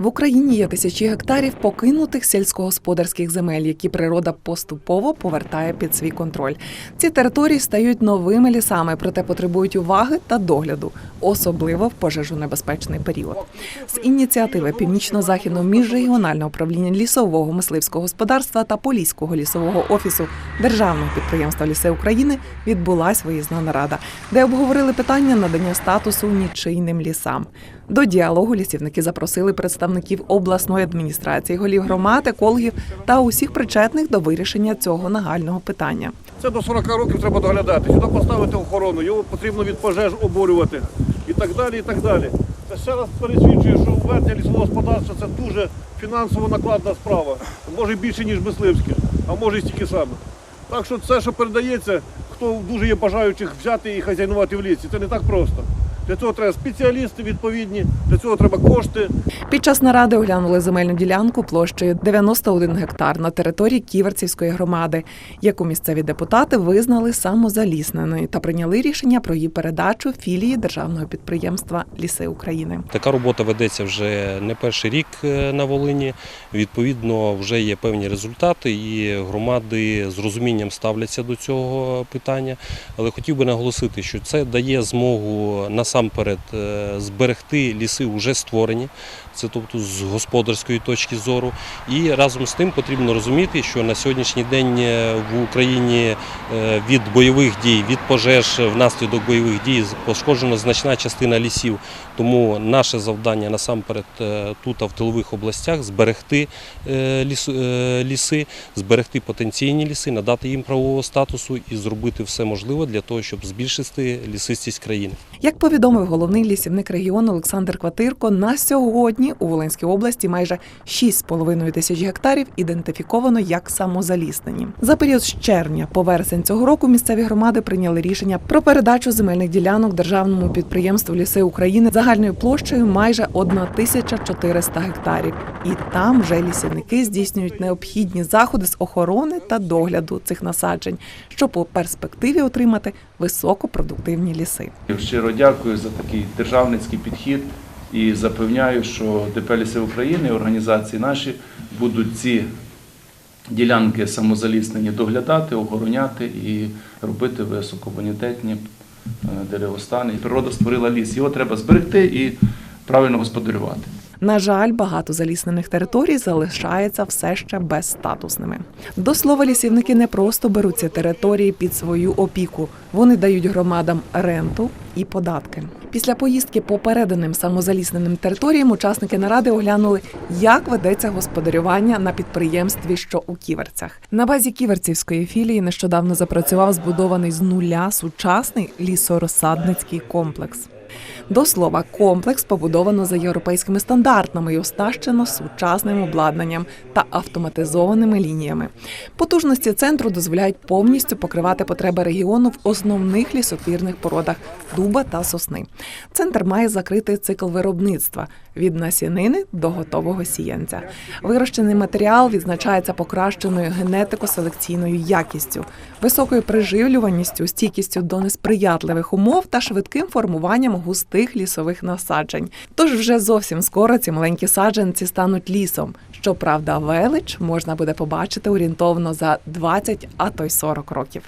В Україні є тисячі гектарів покинутих сільськогосподарських земель, які природа поступово повертає під свій контроль. Ці території стають новими лісами, проте потребують уваги та догляду, особливо в пожежонебезпечний період. З ініціативи північно-західного міжрегіонального управління лісового мисливського господарства та Поліського лісового офісу державного підприємства Ліси України відбулась виїзна нарада, де обговорили питання надання статусу нічийним лісам. До діалогу лісівники запросили представників обласної адміністрації, голів громад, екологів та усіх причетних до вирішення цього нагального питання. Це до 40 років треба доглядати. Сюди поставити охорону, його потрібно від пожеж обурювати і так далі. і так далі. Це ще раз пересвідчує, що введення лісового господарства це дуже фінансово накладна справа. Може більше, ніж мисливське, а може і стільки саме. Так що це, що передається, хто дуже є бажаючих взяти і хазяйнувати в лісі, це не так просто. Для цього треба спеціалісти відповідні, для цього треба кошти. Під час наради оглянули земельну ділянку площею 91 гектар на території Ківерцівської громади, яку місцеві депутати визнали самозалісненою та прийняли рішення про її передачу філії державного підприємства Ліси України. Така робота ведеться вже не перший рік е, на Волині. Відповідно, вже є певні результати, і громади з розумінням ставляться до цього питання. Але хотів би наголосити, що це дає змогу насамперед е, зберегти ліси вже створені. Це тобто з господарської точки зору. І разом з тим потрібно розуміти, що на сьогоднішній день е, в Україні е, від бойових дій, від пожеж внаслідок бойових дій пошкоджена значна частина лісів. Тому наше завдання насамперед тут, в тилових областях, зберегти ліс- ліси, зберегти потенційні ліси, надати їм правового статусу і зробити все можливе для того, щоб збільшити лісистість країни. Як повідомив головний лісівник регіону Олександр Кватирко, на сьогодні у Волинській області майже 6,5 тисяч гектарів ідентифіковано як самозаліснені. За період з червня по вересень цього року місцеві громади прийняли рішення про передачу земельних ділянок державному підприємству Ліси України загальною площею майже 1400 гектарів. І там вже лісівники здійснюють необхідні заходи з охорони та догляду цих насаджень, щоб у перспективі отримати високопродуктивні ліси. Щиро дякую за такий державницький підхід і запевняю, що ДП «Ліси України, організації наші будуть ці ділянки самозаліснені доглядати, охороняти і робити високобонітетні е, деревостани. І природа створила ліс. Його треба зберегти і правильно господарювати. На жаль, багато заліснених територій залишається все ще безстатусними. До слова, лісівники не просто беруть ці території під свою опіку. Вони дають громадам ренту і податки. Після поїздки по переданим самозалісненим територіям учасники наради оглянули, як ведеться господарювання на підприємстві, що у Ківерцях. На базі ківерцівської філії нещодавно запрацював збудований з нуля сучасний лісорозсадницький комплекс. До слова, комплекс побудовано за європейськими стандартами і оснащено сучасним обладнанням та автоматизованими лініями. Потужності центру дозволяють повністю покривати потреби регіону в основних лісопірних породах дуба та сосни. Центр має закритий цикл виробництва від насінини до готового сіянця. Вирощений матеріал відзначається покращеною генетико-селекційною якістю, високою приживлюваністю, стійкістю до несприятливих умов та швидким формуванням густих лісових насаджень. Тож вже зовсім скоро ці маленькі саджанці стануть лісом. Щоправда, велич можна буде побачити орієнтовно за 20, а то й 40 років.